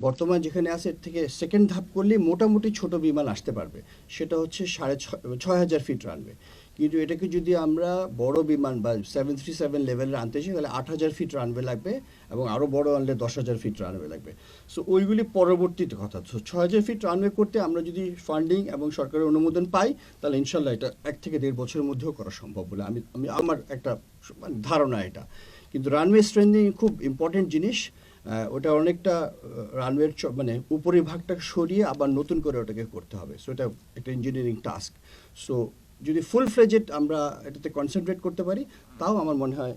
বর্তমান যেখানে আছে থেকে সেকেন্ড ধাপ করলে মোটামুটি ছোট বিমান আসতে পারবে। সেটা হচ্ছে সাড়ে ছ- ছয় হাজার ফিট রানবে কিন্তু এটাকে যদি আমরা বড় বিমান বা সেভেন থ্রি সেভেন লেভেলের আনতে চাই, তাহলে আট হাজার ফিট রানবে লাগবে এবং আরও বড় আনলে দশ হাজার ফিট রানবে লাগবে। সো ওইগুলি পরবর্তীতে কথা। সো ছয় হাজার ফিট রানওয়ে করতে আমরা যদি ফান্ডিং এবং সরকারের অনুমোদন পাই, তাহলে ইনশাল্লাহ এটা এক থেকে দেড় বছরের মধ্যেও করা সম্ভব বলে আমি আমি, আমার একটা মানে ধারণা এটা। কিন্তু রানওয়ে স্ট্রেন্থিং খুব ইম্পর্টেন্ট জিনিস। ওটা অনেকটা রানওয়ের মানে উপরের ভাগটাকে সরিয়ে আবার নতুন করে ওটাকে করতে হবে। সো এটা একটা ইঞ্জিনিয়ারিং টাস্ক সো যদি ফুল ফ্লেজেড আমরা এটাতে কনসেন্ট্রেট করতে পারি তাও আমার মনে হয়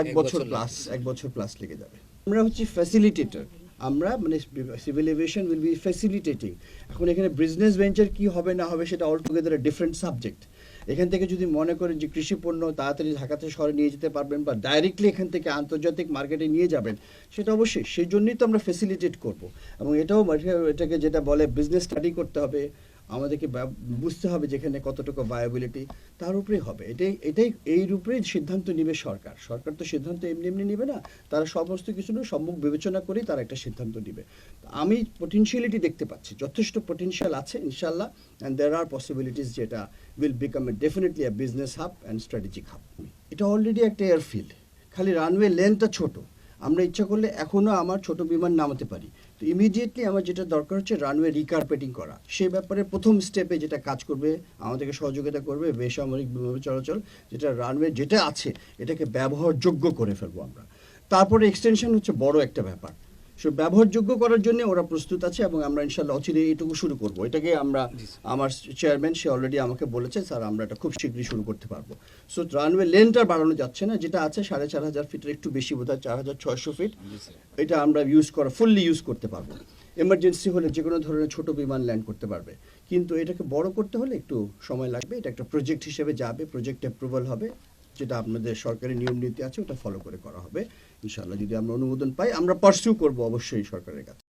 এক বছর। প্লাস এক বছর প্লাস লেগে যাবে। আমরা হচ্ছে ফ্যাসিলিটেটর আমরা মানে civil aviation will be facilitating এখন এখানে বিজনেস ভেঞ্চার কি হবে না হবে সেটা অল টুগেদার ডিফারেন্ট সাবজেক্ট এখান থেকে যদি মনে করেন যে কৃষি পণ্য তাড়াতাড়ি ঢাকাতে শহরে নিয়ে যেতে পারবেন বা ডাইরেক্টলি এখান থেকে আন্তর্জাতিক মার্কেটে নিয়ে যাবেন, সেটা অবশ্যই সেই জন্যই তো আমরা ফেসিলিটেট করব। এবং এটাও মানে- এটাকে যেটা বলে বিজনেস স্টাডি করতে হবে আমাদেরকে বুঝতে হবে যেখানে কতটুকু ভায়াবিলিটি তার উপরেই হবে। এটাই এটাই, এই উপরেই সিদ্ধান্ত নেবে সরকার। সরকার তো সিদ্ধান্ত এমনি এমনি নেবে না, তারা সমস্ত কিছু সম্মুখ বিবেচনা করেই তারা একটা সিদ্ধান্ত নেবে। আমি পটেনশিয়ালিটি দেখতে পাচ্ছি, যথেষ্ট পটেনশিয়াল আছে ইনশাল্লাহ অ্যান্ড দেয়ার আর পসিবিলিটিস যেটা will become a definitely a business hub and strategic hub এটা অলরেডি একটা এয়ারফিল্ড খালি রানওয়ে লেন্থটা ছোট। আমরা ইচ্ছা করলে এখনও আমার ছোট বিমান নামাতে পারি। তো ইমিডিয়েটলি আমার যেটা দরকার হচ্ছে রানওয়ে রিকার্পেটিং করা। সেই ব্যাপারে প্রথম স্টেপে যেটা কাজ করবে, আমাদেরকে সহযোগিতা করবে বেসামরিক বিমান চলাচল, যেটা রানওয়ে যেটা আছে, এটাকে ব্যবহারযোগ্য করে ফেলব আমরা। তারপরে এক্সটেনশন হচ্ছে বড় একটা ব্যাপার। সো ব্যবহারযোগ্য করার জন্য ওরা প্রস্তুত আছে এবং আমরা ইনশাল্লাহ অচিরে এইটুকু শুরু করব। এটাকে আমরা আমার চেয়ারম্যান সে অলরেডি আমাকে বলেছে স্যার আমরা এটা খুব শীঘ্রই শুরু করতে পারব। সো রানওয়ে লেনটা বাড়ানো যাচ্ছে না যেটা আছে সাড়ে চার হাজার ফিটের একটু বেশি বোধ হয় চার হাজার ছয়শো ফিট। এটা আমরা ইউজ করা ফুললি ইউজ করতে পারব। এমার্জেন্সি হলে যে কোনো ধরনের ছোট বিমান ল্যান্ড করতে পারবে। কিন্তু এটাকে বড় করতে হলে একটু সময় লাগবে। এটা একটা প্রজেক্ট হিসেবে যাবে প্রজেক্ট অ্যাপ্রুভাল হবে। যেটা আপনাদের সরকারি নিয়ম নীতি আছে, ওটা ফলো করে করা হবে। ইনশাআল্লাহ যদি আমরা অনুমোদন পাই, আমরা পার্সিউ করব অবশ্যই সরকারের কাছে।